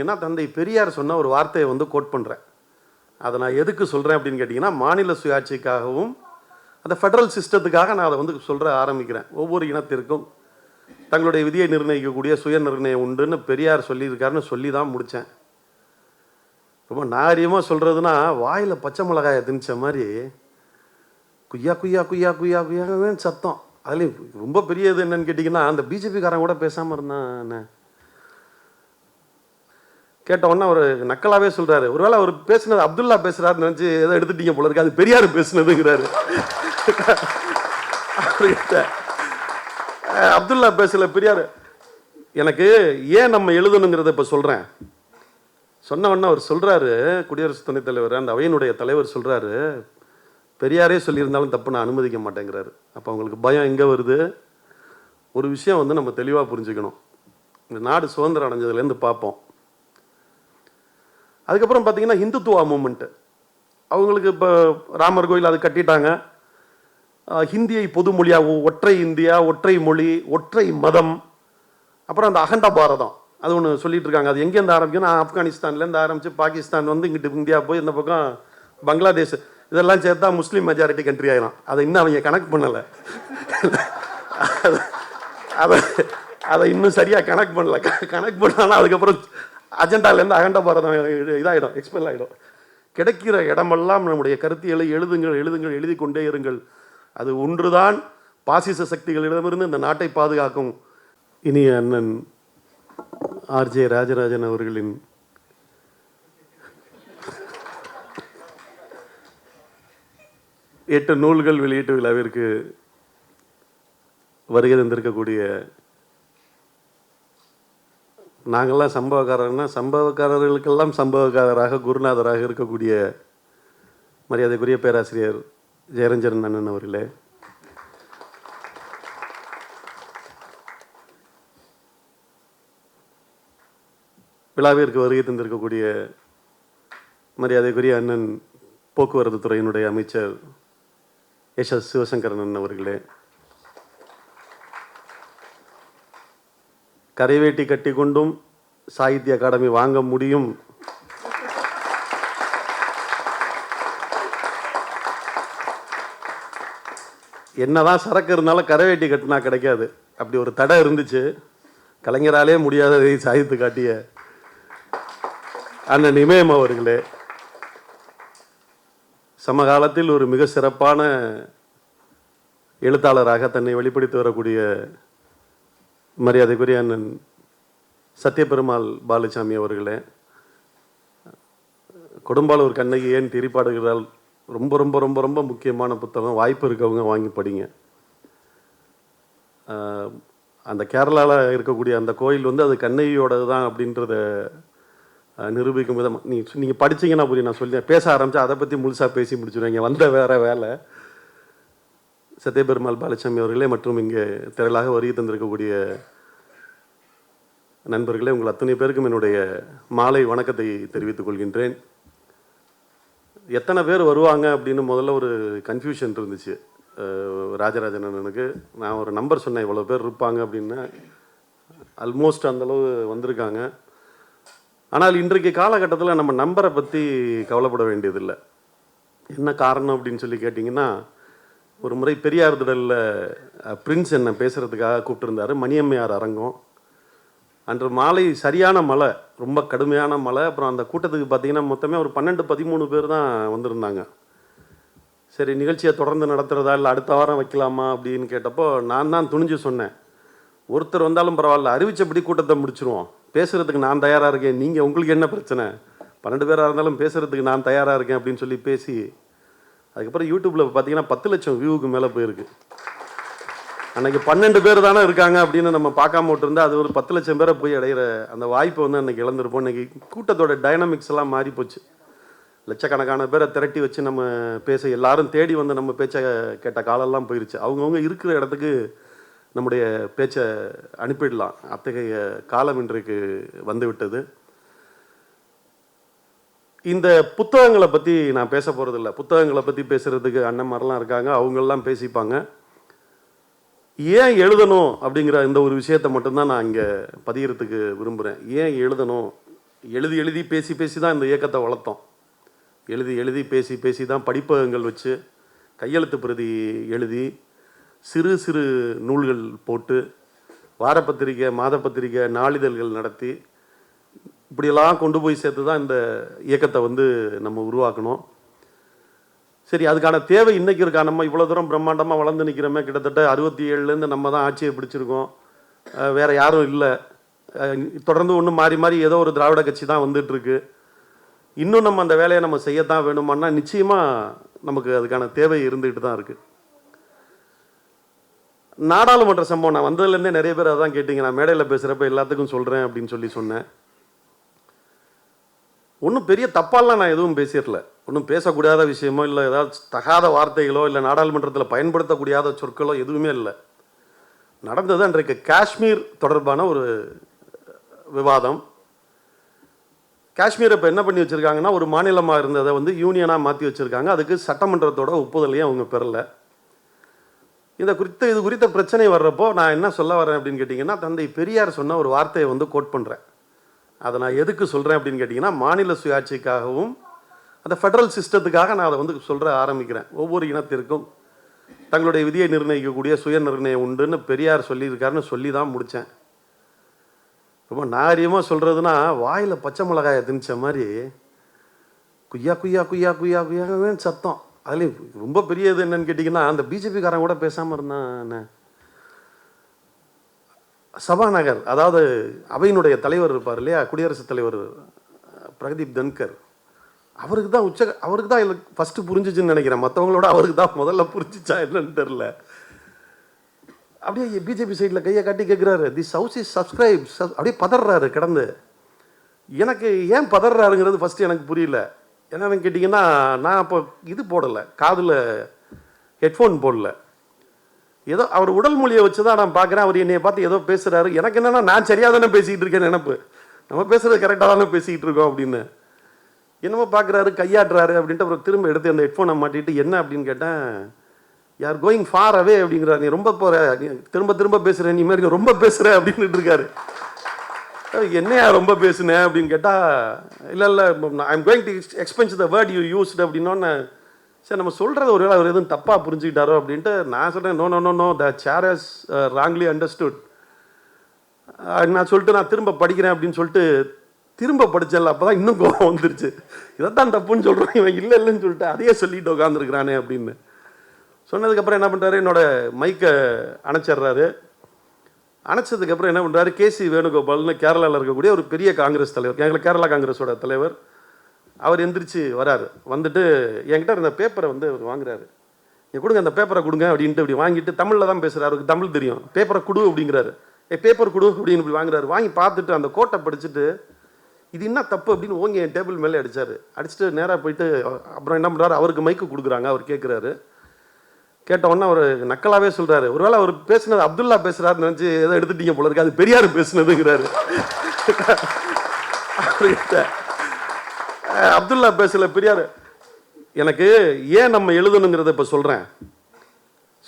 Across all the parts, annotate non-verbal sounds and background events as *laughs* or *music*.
ஏன்னா தந்தை பெரியார் சொன்ன ஒரு வார்த்தையை வந்து கோட் பண்ணுறேன் அதை நான் எதுக்கு சொல்கிறேன் அப்படின்னு கேட்டிங்கன்னா மாநில சுயாட்சிக்காகவும் அந்த ஃபெடரல் சிஸ்டத்துக்காக நான் அதை வந்து சொல்கிற ஆரம்பிக்கிறேன். ஒவ்வொரு இனத்திற்கும் தங்களுடைய விதியை நிர்ணயிக்கக்கூடிய சுய நிர்ணயம் உண்டுன்னு பெரியார் சொல்லியிருக்காருன்னு சொல்லி தான் முடித்தேன் ரொம்ப நாகரிகமாக சொல்கிறதுனா வாயில் பச்சை மிளகாயை திணிச்ச மாதிரி குய்யா குய்யா குய்யா குய்யா குய்யாவே சத்தம். அதுலேயும் ரொம்ப பெரியது என்னன்னு கேட்டிங்கன்னா அந்த பிஜேபிக்காரன் கூட பேசாமல் இருந்தான். என்ன அவர் நக்கலாகவே சொல்கிறாரு ஒருவேளை அவர் பேசுனது அப்துல்லா பேசுகிறாருன்னு நினச்சி ஏதோ எடுத்துட்டீங்க போல இருக்கு. அது பெரியார் பேசுனதுங்கிறாரு. அப்துல்லா பேசல பெரியார். எனக்கு ஏன் நம்ம எழுதணுங்கிறத இப்போ சொல்கிறேன் சொன்னவொடனே அவர் சொல்கிறாரு குடியரசு துணைத் தலைவர் அந்த அவையினுடைய தலைவர் சொல்கிறாரு பெரியாரே சொல்லியிருந்தாலும் தப்பு நான் அனுமதிக்க மாட்டேங்கிறாரு. அப்போ அவங்களுக்கு பயம் எங்கே வருது? ஒரு விஷயம் வந்து நம்ம தெளிவாக புரிஞ்சுக்கணும். இந்த நாடு சுதந்திரம் அடைஞ்சதுலேருந்து பார்ப்போம். அதுக்கப்புறம் பார்த்தீங்கன்னா இந்துத்துவா மூமெண்ட்டு அவங்களுக்கு இப்போ ராமர் கோயில் அது கட்டிட்டாங்க. ஹிந்தியை பொது மொழியாக ஒற்றை இந்தியா ஒற்றை மொழி ஒற்றை மதம். அப்புறம் அந்த அகண்ட பாரதம். அது ஒன்று சொல்லிட்டு இருக்காங்க. அது எங்கேருந்து ஆரம்பிக்குன்னா ஆப்கானிஸ்தான்லேருந்து ஆரம்பித்து பாகிஸ்தான் வந்து இங்கிட்டு இந்தியா போய் இந்த பக்கம் பங்களாதேஷ் இதெல்லாம் சேர்த்தா முஸ்லீம் மெஜாரிட்டி கண்ட்ரி ஆயிரும். அதை இன்னும் அவங்க கணக்கு பண்ணலை. அதை அதை இன்னும் சரியாக கணக்கு பண்ணல. க- கணக்கு பண்ணாலும் அதுக்கப்புறம் அஜெண்டாலேருந்து அகண்ட பாரதம் இது- எக்ஸ்பெல் ஆகிடும் கிடைக்கிற இடமெல்லாம் நம்முடைய கருத்தியலை எழுதுங்கள் எழுதுங்கள் எழுதி கொண்டே இருங்கள். அது ஒன்றுதான் பாசிச சக்திகளிடமிருந்து இந்த நாட்டை பாதுகாக்கும். இனிய அண்ணன் ஆர்ஜே ராஜராஜன் அவர்களின் எட்டு நூல்கள் வெளியீட்டு விழாவிற்கு வருகை தந்திருக்கக்கூடிய நாங்கள்லாம் சம்பவக்காரர்னா சம்பவக்காரர்களுக்கெல்லாம் சம்பவக்காரராக குருநாதராக இருக்கக்கூடிய மரியாதைக்குரிய பேராசிரியர் ஜெயரஞ்சன் அண்ணன் அவர்களே. விழாவிற்கு வருகை தந்திருக்கக்கூடிய மரியாதைக்குரிய அண்ணன் போக்குவரத்து துறையினுடைய அமைச்சர் எஸ் எஸ் சிவசங்கரன் அண்ணன் அவர்களே. கரைவேட்டி கட்டி கொண்டும் சாகித்ய அகாடமி வாங்க முடியும். என்னதான் சரக்கு இருந்தாலும் கரைவேட்டி கட்டினா கிடைக்காது. அப்படி ஒரு தடை இருந்துச்சு. கலைஞராலே முடியாததை சாதித்து காட்டிய அண்ணன் இமயம் அவர்களே சமகாலத்தில் ஒரு மிக சிறப்பான எழுத்தாளராக தன்னை வெளிப்படுத்தி வரக்கூடிய மரியாதைக்குரிய அண்ணன் சத்யபெருமாள் பாலசாமி அவர்களே கொடும்பாலூர் கண்ணகி ஏன் திரிப்பாடுகிறாள் ரொம்ப ரொம்ப ரொம்ப ரொம்ப முக்கியமான புத்தகம். வாய்ப்பு இருக்கவங்க வாங்கி படிங்க. அந்த கேரளாவில் இருக்கக்கூடிய அந்த கோயில் வந்து அது கண்ணகியோடது தான் அப்படின்றத நிரூபிக்கும் விதம் நீ நீங்கள் படித்தீங்கன்னா புரியும். நான் சொல்லி பேச ஆரம்பிச்சா அதை பற்றி முழுசாக பேசி முடிச்சிடுவீங்க வந்த வேறு வேலை. சத்யபெருமாள் பாலசாமி அவர்களே மற்றும் இங்கே திரளாக வருகை தந்திருக்கக்கூடிய நண்பர்களே உங்கள் அத்தனை பேருக்கும் என்னுடைய மாலை வணக்கத்தை தெரிவித்துக் கொள்கின்றேன். எத்தனை பேர் வருவாங்க அப்படின்னு முதல்ல ஒரு கன்ஃபியூஷன் இருந்துச்சு. ராஜராஜனனுக்கு. ராஜராஜன் அண்ணனுக்கு நான் ஒரு நம்பர் சொன்னேன் இவ்வளோ பேர் இருப்பாங்க அப்படின்னு. ஆல்மோஸ்ட் அந்தளவு வந்திருக்காங்க. ஆனால் இன்றைக்கு காலகட்டத்தில் நம்ம நம்பரை பற்றி கவலைப்பட வேண்டியதில்லை. என்ன காரணம் அப்படின்னு சொல்லி கேட்டிங்கன்னா ஒரு முறை பெரியார் திடலில் பிரின்ஸ் என்ன பேசுகிறதுக்காக கூப்பிட்டுருந்தார். மணியம்மையார் அரங்கம். அன்று மாலை சரியான மழை ரொம்ப கடுமையான மழை. அப்புறம் அந்த கூட்டத்துக்கு பார்த்தீங்கன்னா மொத்தமே ஒரு பன்னெண்டு பதிமூணு பேர் தான் வந்திருந்தாங்க. சரி நிகழ்ச்சியை தொடர்ந்து நடத்துகிறதா இல்லை அடுத்த வாரம் வைக்கலாமா அப்படின்னு கேட்டப்போ நான் தான் துணிஞ்சு சொன்னேன். ஒருத்தர் வந்தாலும் பரவாயில்ல அறிவிச்சபடி கூட்டத்தை முடிச்சிருவோம். பேசுகிறதுக்கு நான் தயாராக இருக்கேன். நீங்கள் உங்களுக்கு என்ன பிரச்சனை? பன்னெண்டு பேராக இருந்தாலும் பேசுகிறதுக்கு நான் தயாராக இருக்கேன் அப்படின்னு சொல்லி பேசி அதுக்கப்புறம் யூடியூப்பில் பார்த்தீங்கன்னா பத்து லட்சம் வியூவுக்கு மேலே போயிருக்கு. அன்றைக்கி பன்னெண்டு பேர் தானே இருக்காங்க அப்படின்னு நம்ம பார்க்காம விட்டுருந்தா அது ஒரு பத்து லட்சம் பேரை போய் அடையிற அந்த வாய்ப்பை வந்து அன்றைக்கி இழந்திருப்போம். இன்றைக்கி கூட்டத்தோட டைனமிக்ஸ் எல்லாம் மாறி போச்சு. லட்சக்கணக்கான பேரை திரட்டி வச்சு நம்ம பேச எல்லாரும் தேடி வந்து நம்ம பேச்சை கேட்ட காலம்லாம் போயிருச்சு. அவங்கவுங்க இருக்கிற இடத்துக்கு நம்முடைய பேச்சை அனுப்பிடலாம். அத்தகைய காலம் இன்றைக்கு வந்துவிட்டது இந்த புத்தகங்களை பற்றி நான் பேச போகிறதில்ல புத்தகங்களை பற்றி பேசுகிறதுக்கு அண்ணன்மாரெலாம் இருக்காங்க. அவங்களெலாம் பேசிப்பாங்க. ஏன் எழுதணும் அப்படிங்கிற இந்த ஒரு விஷயத்தை மட்டும்தான் நான் இங்கே பதிகிறதுக்கு விரும்புகிறேன் ஏன் எழுதணும்? எழுதி எழுதி பேசி பேசி தான் இந்த இயக்கத்தை வளர்த்தோம். எழுதி எழுதி பேசி பேசி தான் படிப்பகங்கள் வச்சு கையெழுத்து பிரதி எழுதி சிறு சிறு நூல்கள் போட்டு வாரப்பத்திரிக்கை மாத பத்திரிக்கை நாளிதழ்கள் நடத்தி இப்படியெல்லாம் கொண்டு போய் சேர்த்து தான் இந்த இயக்கத்தை வந்து நம்ம உருவாக்கணும். சரி அதுக்கான தேவை இன்னைக்கு இருக்கா? நம்ம இவ்வளோ தூரம் பிரம்மாண்டமாக வளர்ந்து நிற்கிறோமே கிட்டத்தட்ட அறுபத்தி ஏழுலேருந்து நம்ம தான் ஆட்சியை பிடிச்சிருக்கோம். வேறு யாரும் இல்லை. தொடர்ந்து ஒன்று மாறி மாறி ஏதோ ஒரு திராவிட கட்சி தான் வந்துட்டுருக்கு. இன்னும் நம்ம அந்த வேலையை நம்ம செய்யத்தான் வேணுமான்னா நிச்சயமாக நமக்கு அதுக்கான தேவை இருந்துக்கிட்டு தான் இருக்குது நாடாளுமன்ற சம்பவம் நான் வந்ததுலேருந்தே நிறைய பேர் அதான் கேட்டிங்க. நான் மேடையில் பேசுகிறப்ப எல்லாத்துக்கும் சொல்கிறேன் அப்படின்னு சொல்லி சொன்னேன். ஒன்றும் பெரிய தப்பாலாம் நான் எதுவும் பேசிடல. ஒன்றும் பேசக்கூடாத விஷயமோ இல்லை ஏதாவது தகாத வார்த்தைகளோ இல்லை நாடாளுமன்றத்தில் பயன்படுத்தக்கூடாத சொற்களோ எதுவுமே இல்லை. நடந்தது அன்றைக்கு காஷ்மீர் தொடர்பான ஒரு விவாதம். காஷ்மீர் இப்போ என்ன பண்ணி வச்சுருக்காங்கன்னா ஒரு மாநிலமாக இருந்ததை வந்து யூனியனாக மாற்றி வச்சுருக்காங்க. அதுக்கு சட்டமன்றத்தோட ஒப்புதலையும் அவங்க பெறலை. இந்த குறித்த இது குறித்த பிரச்சனை வர்றப்போ நான் என்ன சொல்ல வரேன் அப்படின்னு கேட்டிங்கன்னா தந்தை பெரியார் சொன்ன ஒரு வார்த்தையை வந்து கோட் பண்ணுறேன் அதை நான் எதுக்கு சொல்கிறேன் அப்படின்னு கேட்டிங்கன்னா மாநில சுயாட்சிக்காகவும் அந்த ஃபெடரல் சிஸ்டத்துக்காக நான் அதை வந்து சொல்கிற ஆரம்பிக்கிறேன். ஒவ்வொரு இனத்திற்கும் தங்களுடைய விதியை நிர்ணயிக்கக்கூடிய சுய நிர்ணயம் உண்டுன்னு பெரியார் சொல்லியிருக்காருன்னு சொல்லி தான் முடித்தேன் ரொம்ப நாகரிகமாக சொல்கிறதுனா வாயில் பச்சை மிளகாயை திணிச்ச மாதிரி குய்யா குய்யா குய்யா குய்யா குய்யாவே சத்தம். அதுலேயும் ரொம்ப பெரியது என்னன்னு கேட்டிங்கன்னா அந்த பிஜேபிக்காரன் கூட பேசாமல் இருந்தான். என்ன சபாநகர் அதாவது அவையினுடைய தலைவர் இருப்பார் இல்லையா குடியரசுத் தலைவர் பிரகதீப் தன்கர். அவருக்கு தான் உச்ச அவருக்கு தான் எனக்கு ஃபஸ்ட்டு புரிஞ்சிச்சுன்னு நினைக்கிறேன். மற்றவங்களோட அவருக்கு தான் முதல்ல புரிஞ்சிச்சா என்னன்னு தெரில அப்படியே பிஜேபி சைடில் கையை காட்டி கேட்குறாரு தி சவுசி இஸ் சப்ஸ்கிரைப் அப்படியே பதறாரு கிடந்து. எனக்கு ஏன் பதறாருங்கிறது ஃபஸ்ட்டு எனக்கு புரியல. என்னென்னு கேட்டிங்கன்னா நான் அப்போ இது போடலை. காதில் ஹெட்ஃபோன் போடல. ஏதோ அவர் உடல் மொழியை வச்சு தான் நான் பார்க்குறேன். அவர் என்னைய பார்த்து ஏதோ பேசுகிறாரு எனக்கு என்னென்னா நான் சரியாக தானே பேசிக்கிட்டு இருக்கேன் நினப்பு. நம்ம பேசுகிறது கரெக்டாக தானே பேசிக்கிட்டு இருக்கோம் அப்படின்னு. என்னமோ பார்க்குறாரு கையாட்டுறாரு அப்படின்ட்டு அப்புறம் திரும்ப எடுத்து அந்த ஹெட்ஃபோனை மாட்டிட்டு என்ன? அப்படின்னு கேட்டேன். யார் கோயிங் ஃபார் அவே அப்படிங்கிறார். நீ ரொம்ப போகிற நீ திரும்ப திரும்ப பேசுகிறேன் நீ மாதிரி ரொம்ப பேசுகிற அப்படின்னுட்டு இருக்காரு. என்னையா ரொம்ப பேசுனேன் அப்படின்னு கேட்டால் இல்லை இல்லை I am going to expense the word you used அப்படின்னோன்னு சரி நம்ம சொல்கிறது ஒரு அவர் எதுவும் தப்பாக புரிஞ்சுக்கிட்டாரோ அப்படின்ட்டு நான் சொல்கிறேன் no no no no the chair has wrongly understood நான் சொல்லிட்டு நான் திரும்ப படிக்கிறேன் அப்படின்னு சொல்லிட்டு திரும்ப படித்தல அப்போ தான் இன்னும் கோபம் வந்துருச்சு. இதைத்தான் தப்புன்னு சொல்கிறோம் இவன் இல்லை இல்லைன்னு சொல்லிட்டு அதையே சொல்லிட்டு உட்காந்துருக்கிறானே அப்படின்னு. சொன்னதுக்கப்புறம் என்ன பண்ணுறாரு என்னோட மைக்கை அணைச்சிட்றாரு. அணைச்சதுக்கப்புறம் என்ன பண்ணுறாரு கேசி வேணுகோபால்னு கேரளாவில் இருக்கக்கூடிய ஒரு பெரிய காங்கிரஸ் தலைவர் எங்களுக்கு கேரளா காங்கிரஸோட தலைவர் அவர் எந்திரிச்சு வராரு. வந்துட்டு என்கிட்ட இருந்த பேப்பரை வந்து அவர் வாங்குறாரு. நீ கொடுங்க அந்த பேப்பரை கொடுங்க அப்படின்ட்டு இப்படி வாங்கிட்டு தமிழில் தான் பேசுகிறாரு அவருக்கு தமிழ் தெரியும். பேப்பரை கொடு அப்படிங்கிறாரு. ஏ பேப்பர் கொடு அப்படின்னு இப்படி வாங்குறாரு. வாங்கி பார்த்துட்டு அந்த கோட்டை படிச்சுட்டு இது என்ன தப்பு? அப்படின்னு ஓங்கி என் டேபிள் மேலே அடிச்சாரு. அடிச்சுட்டு நேராக போயிட்டு அப்புறம் என்ன பண்ணுறாரு அவருக்கு மைக்கு கொடுக்குறாங்க. அவர் கேட்குறாரு கேட்ட உடனே அவர் நக்கலாவே சொல்றாரு. ஒருவேளை அவர் பேசுனது அப்துல்லா பேசுறாருன்னு நினைச்சு ஏதோ எடுத்துட்டீங்க போல இருக்கு. அது பெரியார் பேசுனதுங்கிறாரு. *laughs* அப்துல்லா பேசல பெரியார் எனக்கு ஏன் நம்ம எழுதணுங்கிறத இப்போ சொல்கிறேன்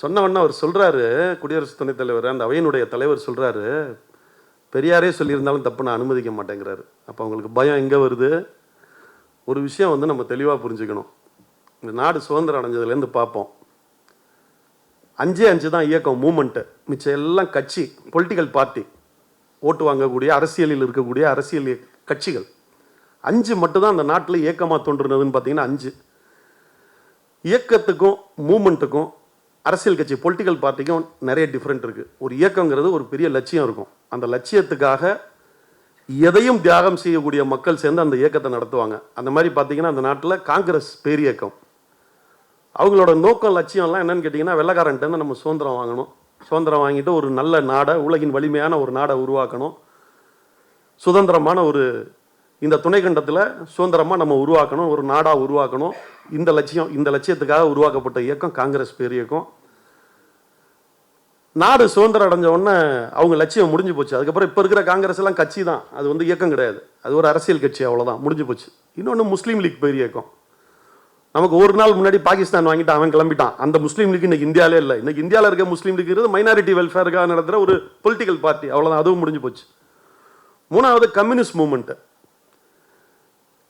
சொன்ன அவர் சொல்கிறாரு குடியரசு துணைத் தலைவர் அந்த அவையினுடைய தலைவர் சொல்கிறாரு பெரியாரே சொல்லியிருந்தாலும் தப்பு நான் அனுமதிக்க மாட்டேங்கிறாரு. அப்போ அவங்களுக்கு பயம் எங்கே வருது? ஒரு விஷயம் வந்து நம்ம தெளிவாக புரிஞ்சுக்கணும். இந்த நாடு சுதந்திரம் அடைஞ்சதுலேருந்து பார்ப்போம். அஞ்சே அஞ்சு தான் இயக்கம் மூமெண்ட்டு. மிச்சம் எல்லாம் கட்சி பொலிட்டிக்கல் பார்ட்டி. ஓட்டு வாங்கக்கூடிய அரசியலில் இருக்கக்கூடிய அரசியல் கட்சிகள். அஞ்சு மட்டும்தான் அந்த நாட்டில் இயக்கமாக தோன்றுனதுன்னு பார்த்தீங்கன்னா அஞ்சு. இயக்கத்துக்கும் மூமெண்ட்டுக்கும் அரசியல் கட்சி பொலிட்டிக்கல் பார்ட்டிக்கும் நிறைய டிஃப்ரெண்ட் இருக்குது ஒரு இயக்கங்கிறது ஒரு பெரிய லட்சியம் இருக்கும். அந்த லட்சியத்துக்காக எதையும் தியாகம் செய்யக்கூடிய மக்கள் சேர்ந்து அந்த இயக்கத்தை நடத்துவாங்க. அந்த மாதிரி பார்த்தீங்கன்னா அந்த நாட்டில் காங்கிரஸ் பேரியக்கம். அவங்களோட நோக்கம் லட்சியம்லாம் என்னன்னு கேட்டிங்கன்னா வெள்ளக்காரன்ட்டேருந்து நம்ம சுதந்திரம் வாங்கணும். சுதந்திரம் வாங்கிட்டு ஒரு நல்ல நாடை உலகின் வலிமையான ஒரு நாடை உருவாக்கணும். சுதந்திரமான ஒரு இந்த துணைக்கண்டத்தில் சுதந்திரமாக நம்ம உருவாக்கணும் ஒரு நாடாக உருவாக்கணும். இந்த லட்சியம் இந்த லட்சியத்துக்காக உருவாக்கப்பட்ட இயக்கம் காங்கிரஸ் பேரியக்கம் நாடு சுதந்திரம் அடைஞ்ச உடனே அவங்க லட்சியம் முடிஞ்சு போச்சு. அதுக்கப்புறம் இப்போ இருக்கிற காங்கிரஸ் எல்லாம் கட்சி தான். அது வந்து இயக்கம் கிடையாது. அது ஒரு அரசியல் கட்சி அவ்வளோதான் முடிஞ்சு போச்சு. இன்னொன்று முஸ்லீம் லீக் பெரிய இயக்கம். நமக்கு ஒரு நாள் முன்னாடி பாகிஸ்தான் வாங்கிட்டு அவன் கிளம்பிட்டான். அந்த முஸ்லீம் லீக் இன்னைக்கு இந்தியாவிலே இல்லை. இன்னைக்கு இந்தியாவில் இருக்க முஸ்லீம் லீக் இருக்கிறது மைனாரிட்டி வெல்ஃபேருக்காக நடத்துகிற ஒரு பொலிட்டிக்கல் பார்ட்டி அவ்வளோதான் அதுவும் முடிஞ்சு போச்சு. மூணாவது கம்யூனிஸ்ட் மூமெண்ட்டு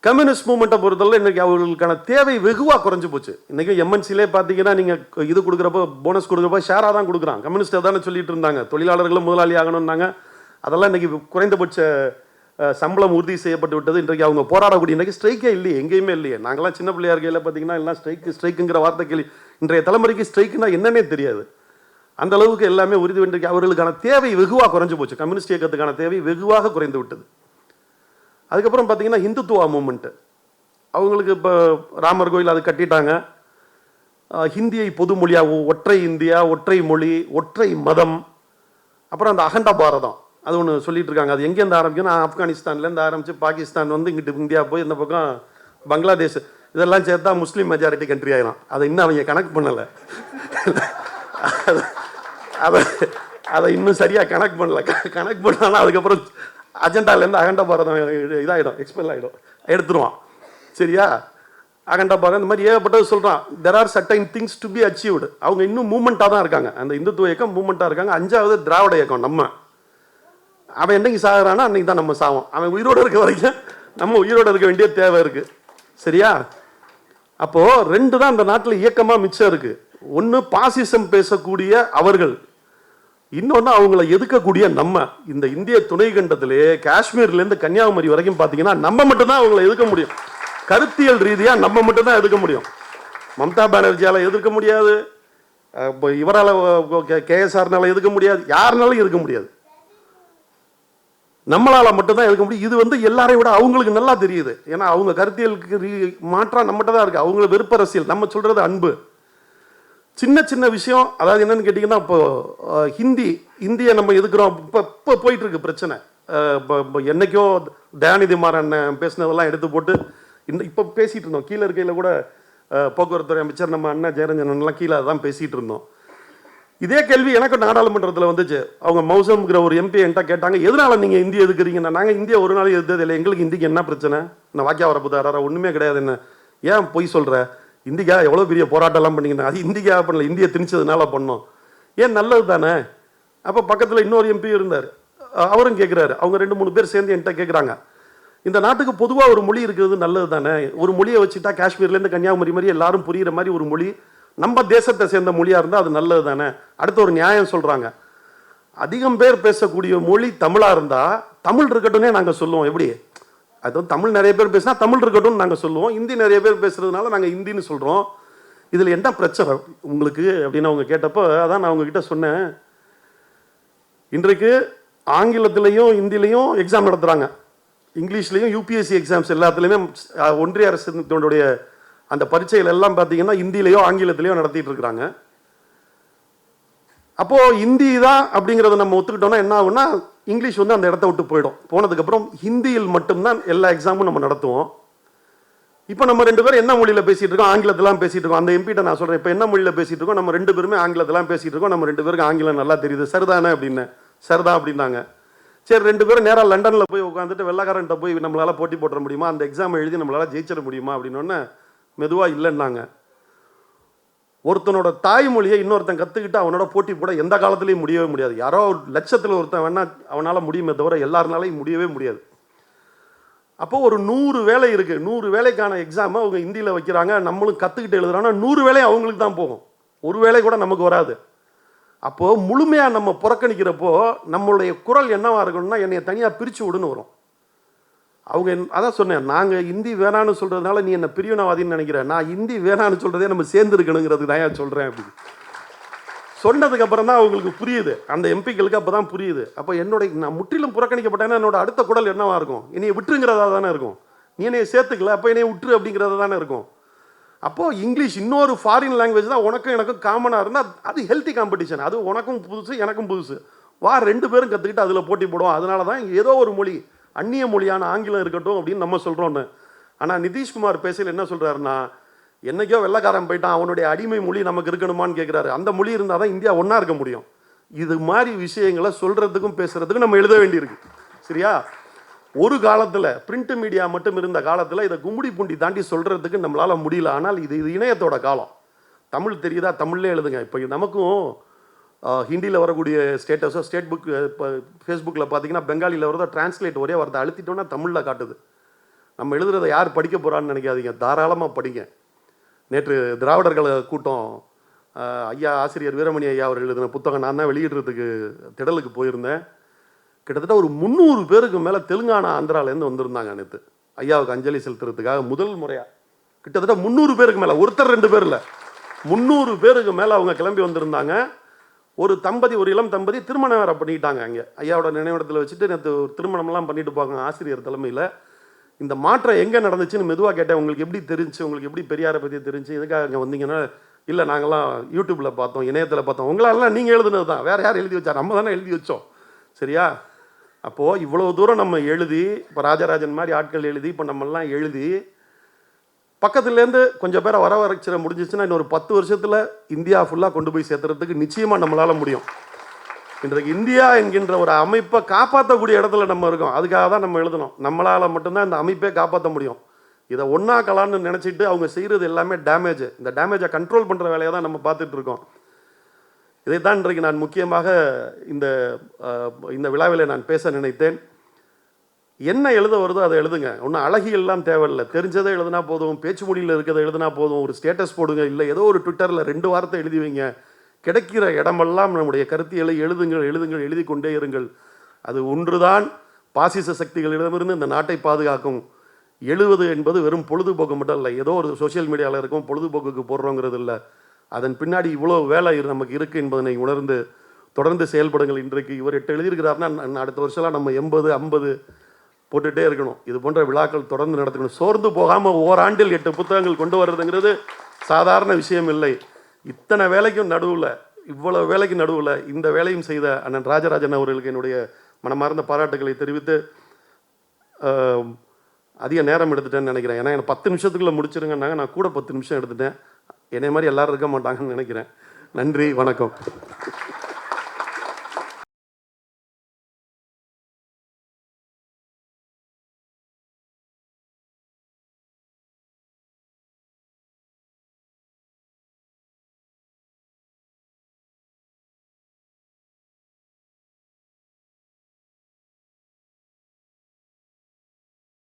கம்யூனிஸ்ட் மூமெண்ட்டை பொறுத்தவரை இன்றைக்கி அவர்களுக்கான தேவை வெகுவாக குறைஞ்சி போச்சு. இன்றைக்கி எம்என்சிலே பார்த்தீங்கன்னா நீங்கள் இது கொடுக்குறப்போ போனஸ் கொடுக்குறப்போ ஷேராக தான் கொடுக்குறான் கம்யூனிஸ்ட் தானே சொல்லிட்டு இருந்தாங்க. தொழிலாளர்களும் முதலாளி ஆகணும்னாங்க. அதெல்லாம் இன்றைக்கி குறைந்தபட்ச சம்பளம் உறுதி செய்யப்பட்டு விட்டது. இன்றைக்கு அவங்க போராடக்கூடிய இன்றைக்கு ஸ்ட்ரைக்கே இல்லையே எங்கேயுமே இல்லையே. நாங்களாம் சின்ன பிள்ளையா இருக்கையில் பார்த்தீங்கன்னா எல்லாம் ஸ்ட்ரைக் ஸ்ட்ரைக்குங்கிற வார்த்தை கேள்வி. இன்றைய தலைமுறைக்கு ஸ்ட்ரைக்குனா என்னன்னே தெரியாது. அந்த அளவுக்கு எல்லாமே உறுதி இன்றைக்கு அவர்களுக்கான தேவை வெகுவாக குறைஞ்சு போச்சு. கம்யூனிஸ்ட் இயக்கத்துக்கான தேவை வெகுவாக குறைந்து விட்டது. அதுக்கப்புறம் பார்த்தீங்கன்னா இந்துத்துவா மூமெண்ட்டு அவங்களுக்கு இப்போ ராமர் கோயில் அது கட்டிட்டாங்க. ஹிந்தியை பொது மொழியாக ஒற்றை இந்தியா ஒற்றை மொழி ஒற்றை மதம். அப்புறம் அந்த அகண்ட பாரதம். அது ஒன்று சொல்லிட்டு இருக்காங்க. அது எங்கேருந்து ஆரம்பிக்கும் நான் ஆப்கானிஸ்தான்லேருந்து ஆரம்பித்து பாகிஸ்தான் வந்து இங்கிட்டு இந்தியா போய் இந்த பக்கம் பங்களாதேஷ் இதெல்லாம் சேர்த்தா முஸ்லீம் மெஜாரிட்டி கண்ட்ரி ஆயிரும். அதை இன்னும் அவங்க கணக்கு பண்ணலை. அதை அதை இன்னும் சரியாக கணக்கு பண்ணல. க- கணக்கு பண்ணாலும் அதுக்கப்புறம் அஜெண்டாலேருந்து அகண்ட பாரதம் இது- இதாயிடும் எக்ஸ்பெல் ஆகிடும் எடுத்துருவான். சரியா? அகண்ட பாரதம் இந்த மாதிரி ஏகப்பட்டது சொல்கிறான் there are certain things to be achieved அவங்க இன்னும் மூமெண்ட்டாக தான் இருக்காங்க. அந்த இந்துத்துவ இயக்கம் மூமெண்ட்டாக இருக்காங்க. அஞ்சாவது திராவிட இயக்கம் நம்ம. அவன் என்றைக்கு சாகுறானோ அன்னைக்கு தான் நம்ம சாவோம். அவன் உயிரோடு இருக்க வரைக்கும் நம்ம உயிரோடு இருக்க வேண்டிய தேவை இருக்குது சரியா? அப்போது ரெண்டு தான் அந்த நாட்டில் இயக்கமாக மிச்சம் இருக்குது ஒன்று பாசிசம் பேசக்கூடிய அவர்கள். இன்னொன்று அவங்கள எதுக்கக்கூடிய நம்ம? இந்த இந்திய துணை கண்டத்திலே காஷ்மீர்லேருந்து கன்னியாகுமரி வரைக்கும் பார்த்தீங்கன்னா நம்ம மட்டும்தான் அவங்கள எதுக்க முடியும். கருத்தியல் ரீதியாக நம்ம மட்டும்தான் எதுக்க முடியும். மம்தா பானர்ஜியால் எதிர்க்க முடியாது. இப்போ இவரால் கேஎஸ்ஆர்னால எதுக்க முடியாது. யாருனாலும் எதுக்க முடியாது. நம்மளால் மட்டும்தான் எதுக்க முடியும். இது வந்து எல்லாரையும் விட அவங்களுக்கு நல்லா தெரியுது. ஏன்னா அவங்க கருத்தியலுக்கு ரீ- நம்மகிட்ட தான் இருக்குது அவங்கள விருப்ப அரசியல் நம்ம சொல்கிறது அன்பு. சின்ன சின்ன விஷயம். அதாவது என்னன்னு கேட்டிங்கன்னா இப்போ ஹிந்தி ஹிந்தியை நம்ம எதுக்குறோம்? இப்போ இப்போ போயிட்டுருக்கு பிரச்சனை. இப்போ இப்போ என்னைக்கோ தயாநிதி மாறன் பேசினதெல்லாம் எடுத்து போட்டு இந்த இப்போ பேசிகிட்டு இருந்தோம். கீழே இருக்கையில் கூட போக்குவரத்துறை அமைச்சர் நம்ம அண்ணன் ஜெயரஞ்சனன்லாம் கீழே தான் பேசிகிட்டு இருந்தோம். இதே கேள்வி எனக்கு நாடாளுமன்றத்தில் வந்துச்சு. அவங்க மௌசம்ங்கிற ஒரு எம்பி என்கிட்ட கேட்டாங்க எதனால நீங்கள் இந்திய எதுக்குறீங்கன்னா? நாங்கள் இந்தியா ஒரு நாள் எதுறது இல்லை. எங்களுக்கு இந்திக்கு என்ன பிரச்சனை? நான் வாக்கியா வரப்புதாரா ஒன்றுமே கிடையாது என்ன. ஏன் பொய் சொல்கிற இந்திக்கா எவ்வளோ பெரிய போராட்டம்லாம் பண்ணிக்கணும் அது இந்திக்கா பண்ணல இந்தியா திணிச்சதுனால பண்ணோம். ஏன் நல்லது தானே? அப்போ பக்கத்தில் இன்னொரு எம்பி இருந்தார். அவரும் கேட்குறாரு அவங்க ரெண்டு மூணு பேர் சேர்ந்து என்கிட்ட கேட்குறாங்க இந்த நாட்டுக்கு பொதுவாக ஒரு மொழி இருக்கிறது நல்லது தானே? ஒரு மொழியை வச்சுட்டா காஷ்மீர்லேருந்து கன்னியாகுமரி மாதிரி எல்லாரும் புரிகிற மாதிரி ஒரு மொழி நம்ம தேசத்தை சேர்ந்த மொழியாக இருந்தால் அது நல்லது தானே? அடுத்து ஒரு நியாயம் சொல்கிறாங்க அதிகம் பேர் பேசக்கூடிய மொழி தமிழாக இருந்தால் தமிழ் இருக்கட்டும்னே நாங்கள் சொல்லுவோம். எப்படி? அதுவும் தமிழ் நிறைய பேர் பேசினா தமிழ் இருக்கட்டும்னு நாங்கள் சொல்லுவோம். ஹிந்தி நிறைய பேர் பேசுகிறதுனால நாங்கள் ஹிந்தின்னு சொல்கிறோம் இதில் என்ன பிரச்சனை உங்களுக்கு அப்படின்னு அவங்க கேட்டப்போ அதான் நான் அவங்கக்கிட்ட சொன்னேன். இன்றைக்கு ஆங்கிலத்திலையும் ஹிந்திலையும் எக்ஸாம் நடத்துகிறாங்க இங்கிலீஷ்லையும் யூபிஎஸ்சி எக்ஸாம்ஸ் எல்லாத்துலேயுமே ஒன்றிய அரசினுடைய அந்த பரீட்சைகள் எல்லாம் பார்த்தீங்கன்னா ஹிந்திலேயோ ஆங்கிலத்திலையோ நடத்திட்டு இருக்கிறாங்க. அப்போது ஹிந்தி தான் அப்படிங்கிறத நம்ம ஒத்துக்கிட்டோம்னா என்ன ஆகுன்னா இங்கிலீஷ் வந்து அந்த இடத்த விட்டு போயிடும். போனதுக்கப்புறம் ஹிந்தியில் மட்டும்தான் எல்லா எக்ஸாமும் நம்ம நடத்துவோம். இப்போ நம்ம ரெண்டு பேரும் என்ன மொழியில் பேசிகிட்டு இருக்கோம்? ஆங்கிலத்திலாம் பேசிகிட்டு இருக்கோம். அந்த எம்பிட்ட நான் சொல்கிறேன் இப்போ என்ன மொழியில் பேசிகிட்டு இருக்கோம்? நம்ம ரெண்டு பேருமே ஆங்கிலத்திலாம் பேசிகிட்டு இருக்கோம். நம்ம ரெண்டு பேருக்கு ஆங்கிலம் நல்லா தெரியுது. சரிதானே அப்படின்னு. சரிதான் அப்படின்னாங்க. சரி ரெண்டு பேரும் நேராக லண்டனில் போய் உட்காந்துட்டு வெள்ளக்காரன்ட்ட போய் நம்மளால் போட்டி போட்டுற முடியுமா? அந்த எக்ஸாம் எழுதி நம்மளால் ஜெயிச்சிட முடியுமா? அப்படின்னு மெதுவாக இல்லைன்னாங்க. ஒருத்தனோட தாய்மொழியை இன்னொருத்தன் கற்றுக்கிட்டு அவனோட போட்டி போட எந்த காலத்துலேயும் முடியவே முடியாது. யாரோ ஒரு லட்சத்தில் ஒருத்தன் வேணால் அவனால் முடியுமே தவிர எல்லாருனாலையும் முடியவே முடியாது. அப்போ ஒரு நூறு வேலை இருக்குது நூறு வேலைக்கான எக்ஸாமை அவங்க ஹிந்தியில் வைக்கிறாங்க. நம்மளும் கற்றுக்கிட்டு எழுதுறாங்கன்னா நூறு வேலை அவங்களுக்கு தான் போகும். ஒரு வேலை கூட நமக்கு வராது. அப்போது முழுமையாக நம்ம புறக்கணிக்கிறப்போ நம்மளுடைய குரல் என்னவாக இருக்கணும்னா என்னைய தனியாக பிரித்து விடுன்னு வரும். அவங்க என்- அதான் சொன்னேன் நாங்கள் ஹிந்தி வேணான்னு சொல்கிறதுனால நீ என்ன பிரிவினவாதின்னு நினைக்கிறேன் நான் இந்தி வேணான்னு சொல்கிறதே நம்ம சேர்ந்துருக்கணுங்கிறது தான் ஏன் சொல்கிறேன் அப்படின்னு. சொன்னதுக்கப்புறம் தான் அவங்களுக்கு புரியுது. அந்த எம்பிக்களுக்கு அப்போ தான் புரியுது. அப்போ என்னுடைய நான் முற்றிலும் புறக்கணிக்கப்பட்டேன்னா என்னோட அடுத்த குடல் என்னவா இருக்கும்? என்னையை விட்டுருங்கிறதா தானே இருக்கும்? நீ என்னையை சேர்த்துக்கல அப்போ என்னையை விட்டுரு அப்படிங்கிறதா தானே இருக்கும்? அப்போது இங்கிலீஷ் இன்னொரு ஃபாரின் லாங்குவேஜ் தான் உனக்கும் எனக்கும் காமனாக இருந்தால் அது ஹெல்த்தி காம்படிஷன் அது உனக்கும் புதுசு எனக்கும் புதுசு. வா ரெண்டு பேரும் கற்றுக்கிட்டு அதில் போட்டி போடுவோம். அதனால தான் ஏதோ ஒரு மொழி அந்நிய மொழியான ஆங்கிலம் இருக்கட்டும் அப்படின்னு நம்ம சொல்கிறோன்னு ஆனால் நிதிஷ்குமார் பேசையில் என்ன சொல்கிறாருன்னா என்னைக்கோ வெள்ளைக்காரன் போயிட்டான் அவனுடைய அடிமை மொழி நமக்கு இருக்கணுமான்னு கேட்குறாரு அந்த மொழி இருந்தால் தான் இந்தியா ஒன்றா இருக்க முடியும். இது மாதிரி விஷயங்களை சொல்கிறதுக்கும் பேசுகிறதுக்கும் நம்ம எழுத வேண்டியிருக்கு. சரியா? ஒரு காலத்தில் பிரிண்ட் மீடியா மட்டும் இருந்த காலத்தில் இதை கும்படி பூண்டி தாண்டி சொல்கிறதுக்கு நம்மளால் முடியல. ஆனால் இது இது இணையத்தோட காலம். தமிழ் தெரியுதா? தமிழ்லே எழுதுங்க. இப்போ நமக்கும் ஹிந்தியில் வரக்கூடிய ஸ்டேட்டஸோ ஸ்டேட் புக் இப்போ ஃபேஸ்புக்கில் பார்த்தீங்கன்னா பெங்காலியில் வரதோ டிரான்ஸ்லேட் ஒரே வார்த்தை அழுத்திட்டோன்னா தமிழில் காட்டுது. நம்ம எழுதுறதை யார் படிக்க போகிறான்னு நினைக்காதீங்க. தாராளமாக படிங்க. நேற்று திராவிடர்கள் கூட்டம் ஐயா ஆசிரியர் வீரமணி ஐயா அவர் எழுதின புத்தகம் நான் தான் வெளியிடுறதுக்கு திடலுக்கு போயிருந்தேன். கிட்டத்தட்ட ஒரு முந்நூறு பேருக்கு மேலே தெலுங்கானா ஆந்திராலேருந்து வந்திருந்தாங்க நேற்று ஐயாவுக்கு அஞ்சலி செலுத்துறதுக்காக முதல் முறையாக கிட்டத்தட்ட முந்நூறு பேருக்கு மேலே ஒருத்தர் ரெண்டு பேர் இல்லை முந்நூறு பேருக்கு மேலே அவங்க கிளம்பி வந்திருந்தாங்க. ஒரு தம்பதி ஒரு இளம் தம்பதி திருமணம் வேற பண்ணிக்கிட்டாங்க அங்கே. ஐயாவோட நினைவிடத்தில் வச்சுட்டு நேற்று ஒரு திருமணம்லாம் பண்ணிட்டு போவாங்க ஆசிரியர் தலைமையில். இந்த மாற்றம் எங்கே நடந்துச்சுன்னு மெதுவாக கேட்டேன். உங்களுக்கு எப்படி தெரிஞ்சு உங்களுக்கு எப்படி பெரியாரை பற்றி தெரிஞ்சு எதுக்காக அங்கே வந்தீங்கன்னா. இல்லை நாங்கள்லாம் யூடியூப்பில் பார்த்தோம் இணையத்தில் பார்த்தோம். உங்களாலாம் நீங்கள் எழுதுனது தான். வேறு யார் எழுதி வச்சா? நம்ம தானே எழுதி வச்சோம். சரியா? அப்போது இவ்வளோ தூரம் நம்ம எழுதி இப்போ ராஜராஜன் மாதிரி ஆட்கள் எழுதி இப்போ நம்மெல்லாம் எழுதி பக்கத்துலேருந்து கொஞ்சம் பேரை வர வரைச்சிட முடிஞ்சிச்சுன்னா இன்னொரு பத்து வருஷத்தில் இந்தியா ஃபுல்லாக கொண்டு போய் சேர்த்துறதுக்கு நிச்சயமாக நம்மளால் முடியும். இன்றைக்கு இந்தியா என்கின்ற ஒரு அமைப்பை காப்பாற்றக்கூடிய இடத்துல நம்ம இருக்கோம். அதுக்காக தான் நம்ம எழுதணும். நம்மளால் மட்டும்தான் இந்த அமைப்பே காப்பாற்ற முடியும். இதை ஒன்றா கலான்னு நினச்சிட்டு அவங்க செய்கிறது எல்லாமே டேமேஜ் இந்த டேமேஜை கண்ட்ரோல் பண்ணுற வேலையை தான் நம்ம பார்த்துட்டு இருக்கோம். இதைத்தான் இன்றைக்கு நான் முக்கியமாக இந்த இந்த விழாவில் நான் பேச நினைத்தேன். என்ன எழுத வருதோ அதை எழுதுங்க. ஒன்றும் அழகியெல்லாம் தேவையில்லை. தெரிஞ்சதை எழுதுனா போதும் பேச்சு மொழியில் இருக்கிறத எழுதுனா போதும் ஒரு ஸ்டேட்டஸ் போடுங்க. இல்லை ஏதோ ஒரு ட்விட்டரில் ரெண்டு வார்த்தை எழுதி வைங்க. கிடைக்கிற இடமெல்லாம் நம்முடைய கருத்தியலை எழுதுங்கள் எழுதுங்கள் எழுதி கொண்டே இருங்கள். அது ஒன்றுதான் பாசிச சக்திகளிடமிருந்து இந்த நாட்டை பாதுகாக்கும். எழுவது என்பது வெறும் பொழுதுபோக்கு மட்டும் இல்லை ஏதோ ஒரு சோஷியல் மீடியாவில் இருக்கும் பொழுதுபோக்குக்கு போடுறோங்கிறது இல்லை. அதன் பின்னாடி இவ்வளோ வேலை நமக்கு இருக்குது என்பதனை உணர்ந்து தொடர்ந்து செயல்படுங்கள். இன்றைக்கு இவர் எட்டு எழுதியிருக்கிறாருன்னா அடுத்த வருஷம்லாம் நம்ம எண்பது ஐம்பது போட்டுகிட்டே இருக்கணும். இது போன்ற விழாக்கள் தொடர்ந்து நடத்தணும் சோர்ந்து போகாமல் ஓராண்டில் எட்டு புத்தகங்கள் கொண்டு வர்றதுங்கிறது சாதாரண விஷயம் இல்லை. இத்தனை வேலைக்கும் நடுவில் இவ்வளோ வேலைக்கு நடுவில் இந்த வேலையும் செய்த அண்ணன் ராஜராஜன் அவர்களுக்கு என்னுடைய மனமார்ந்த பாராட்டுகளை தெரிவித்து அதிக நேரம் எடுத்துட்டேன்னு நினைக்கிறேன். ஏன்னா எனக்கு பத்து நிமிஷத்துக்குள்ளே முடிச்சிருங்கன்னாங்க. நான் கூட பத்து நிமிஷம் எடுத்துட்டேன். என்னை மாதிரி எல்லோரும் இருக்க மாட்டாங்கன்னு நினைக்கிறேன். நன்றி வணக்கம்.